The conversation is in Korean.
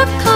생각하